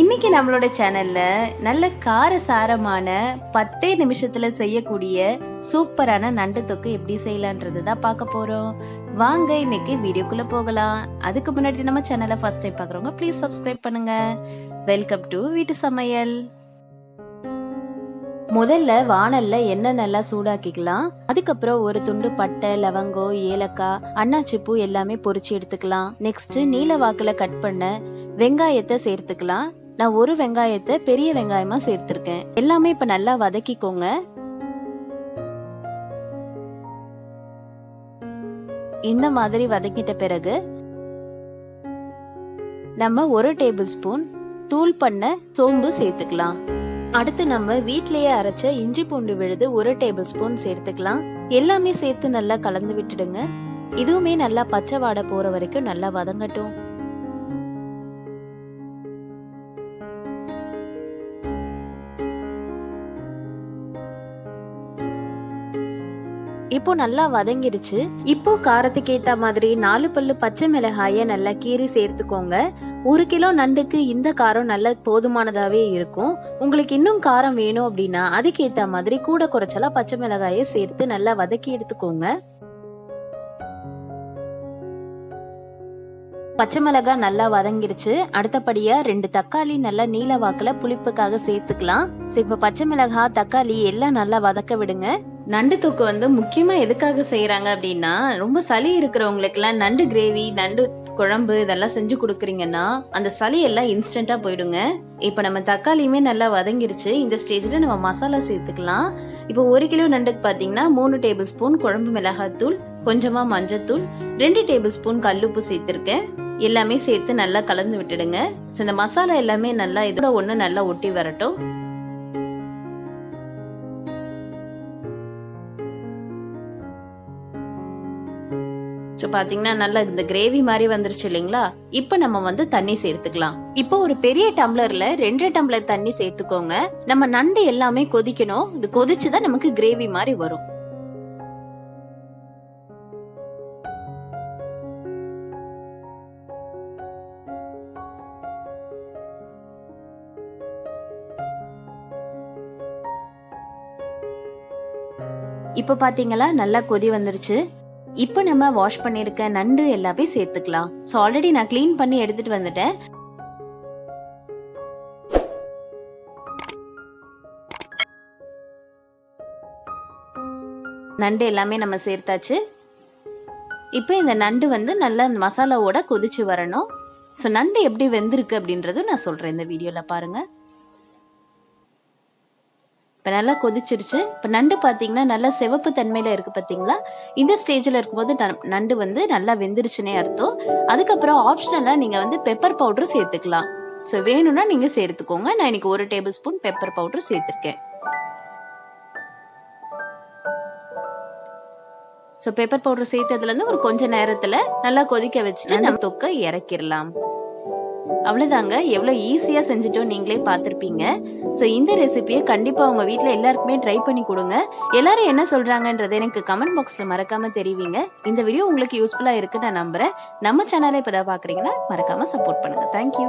இன்னைக்கு நம்மளோட சேனல்ல நல்ல காரசாரமான பத்தே நிமிஷத்துல செய்யக்கூடிய சூப்பரான நண்டு தொக்கு எப்படி செய்யலான்றது தான் பார்க்க போறோம். வாங்க இன்னைக்கு வீடியோக்குள்ள போகலாம். அதுக்கு முன்னாடி நம்ம சேனலை ஃபர்ஸ்ட் டைம் பார்க்குறவங்க ப்ளீஸ் சப்ஸ்கிரைப் பண்ணுங்க. வெல்கம் டு வீட்டு சமையல். முதல்ல வானல்ல எண்ணெய் நல்லா சூடாக்கிக்கலாம் அதுக்கப்புறம் ஒரு துண்டு பட்டை லவங்கம் ஏலக்காய் அன்னாச்சிப்பூ எல்லாமே பொறிச்சு எடுத்துக்கலாம். நெக்ஸ்ட் நீல வாக்குல கட் பண்ண வெங்காயத்தை சேர்த்துக்கலாம். நான் ஒரு வெங்காயத்தை பெரிய வெங்காயமா சேர்த்திருக்கேன். எல்லாமே இப்ப நல்லா வதக்கிக்கோங்க. இந்த மாதிரி வதக்கிட்ட பிறகு நம்ம ஒரு டேபிள் ஸ்பூன் தூள் பண்ண சோம்பு சேர்த்துக்கலாம். அடுத்து நம்ம வீட்லயே அரைச்ச இஞ்சி பூண்டு விழுது ஒரு டேபிள் ஸ்பூன் சேர்த்துக்கலாம். எல்லாமே சேர்த்து நல்லா கலந்து விட்டுடுங்க. இதுவுமே நல்லா பச்சை வாடை போற வரைக்கும் நல்லா வதங்கட்டும். இப்போ நல்லா வதங்கிருச்சு. இப்போ காரத்துக்கு ஏத்த மாதிரி நாலு பல்லு பச்சை மிளகாய நல்லா கீறி சேர்த்துக்கோங்க. ஒரு கிலோ நண்டுக்கு இந்த காரம் நல்ல போதுமானதாவே இருக்கும். உங்களுக்கு இன்னும் காரம் வேணும் அப்படின்னா அதுக்கேத்த மாதிரி கூட குறைச்சலா பச்சை மிளகாய சேர்த்து நல்லா வதக்கி எடுத்துக்கோங்க. பச்சை மிளகாய் நல்லா வதங்கிருச்சு. அடுத்தபடியா ரெண்டு தக்காளி நல்லா நீல வாக்குல புளிப்புக்காக சேர்த்துக்கலாம். சோ இப்ப பச்சை மிளகாய் தக்காளி எல்லாம் நல்லா வதக்க விடுங்க. நண்டு தொக்கு வந்து முக்கியமா எதுக்காக செய்யறாங்க அப்படின்னா ரொம்ப சளி இருக்கிறவங்களுக்கு எல்லாம் நண்டு கிரேவி நண்டு குழம்பு இதெல்லாம் செஞ்சு கொடுக்குறீங்கன்னா அந்த சளி எல்லாம் இன்ஸ்டண்டா போயிடுங்க. இப்ப நம்ம தக்காளியுமே நல்லா வதங்கிருச்சு. இந்த ஸ்டேஜ்ல நம்ம மசாலா சேர்த்துக்கலாம். இப்போ ஒரு கிலோ நண்டுக்கு பாத்தீங்கன்னா மூணு டேபிள் ஸ்பூன் குழம்பு மிளகாத்தூள் கொஞ்சமா மஞ்சத்தூள் ரெண்டு டேபிள் ஸ்பூன் கல்லுப்பு சேர்த்திருக்கேன். எல்லாமே சேர்த்து நல்லா கலந்து விட்டுடுங்க. இந்த மசாலா எல்லாமே நல்லா இதோட ஒண்ணு நல்லா ஒட்டி வரட்டும். ஸோ பார்த்தீங்கன்னா நல்லா இந்த கிரேவி மாதிரி வந்துருச்சு இல்லைங்களா? இப்போ நம்ம வந்து தண்ணி சேர்த்துக்கலாம். இப்போ ஒரு பெரிய டம்ளர்ல ரெண்டு டம்ளர் தண்ணி சேர்த்துக்கோங்க. நம்ம நண்டு எல்லாமே கொதிக்கணும். இது கொதிச்சுதான் நமக்கு கிரேவி மாதிரி வரும். இப்போ பாத்தீங்களா நல்லா கொதி வந்துருச்சு. இப்போ நம்ம வாஷ் பண்ணிருக்க நண்டு எல்லாமே சேர்த்துக்கலாம். ஸோ ஆல்ரெடி நான் க்ளீன் பண்ணி எடுத்துட்டு வந்துட்டேன். நண்டு எல்லாமே நம்ம சேர்த்தாச்சு. இப்போ இந்த நண்டு வந்து நல்லா மசாலாவோட கொதிச்சு வரணும். ஸோ நண்டு எப்படி வெந்திருக்கு அப்படின்றதும் நான் சொல்கிறேன் இந்த வீடியோவில் பாருங்கள் இப்போ நல்லா கொதிச்சிருச்சு. இப்போ நண்டு பார்த்தீங்கன்னா நல்லா சிவப்பு தன்மையில இருக்கு பார்த்தீங்களா இந்த ஸ்டேஜில் இருக்கும்போது நண்டு வந்து நல்லா வெந்துருச்சுனே அர்த்தம். அதுக்கப்புறம் ஆப்ஷனலாக நீங்கள் வந்து பெப்பர் பவுடர் சேர்த்துக்கலாம். ஸோ வேணும்னா நீங்கள் சேர்த்துக்கோங்க. நான் இன்னைக்கு ஒரு டேபிள் ஸ்பூன் பெப்பர் பவுடர் சேர்த்துருக்கேன் ஸோ பெப்பர் பவுடர் சேர்த்ததுலேருந்து ஒரு கொஞ்ச நேரத்தில் நல்லா கொதிக்க வச்சுட்டு நம்ம தொக்க இறக்கிடலாம். அவ்வளோதாங்க எவ்வளவு ஈஸியா செஞ்சுட்டோம் நீங்களே பார்த்துருப்பீங்க. ஸோ இந்த ரெசிபியை கண்டிப்பா உங்கள் வீட்டில் எல்லாருக்குமே ட்ரை பண்ணி கொடுங்க. எல்லாரும் என்ன சொல்றாங்கன்றதை எனக்கு கமெண்ட் பாக்ஸ்ல மறக்காம தெரிவிங்க. இந்த வீடியோ உங்களுக்கு யூஸ்ஃபுல்லா இருக்குன்னு நான் நம்புறேன். நம்ம சேனலை இப்பதான் பாக்குறீங்கன்னா மறக்காமல் சப்போர்ட் பண்ணுங்க. தேங்க்யூ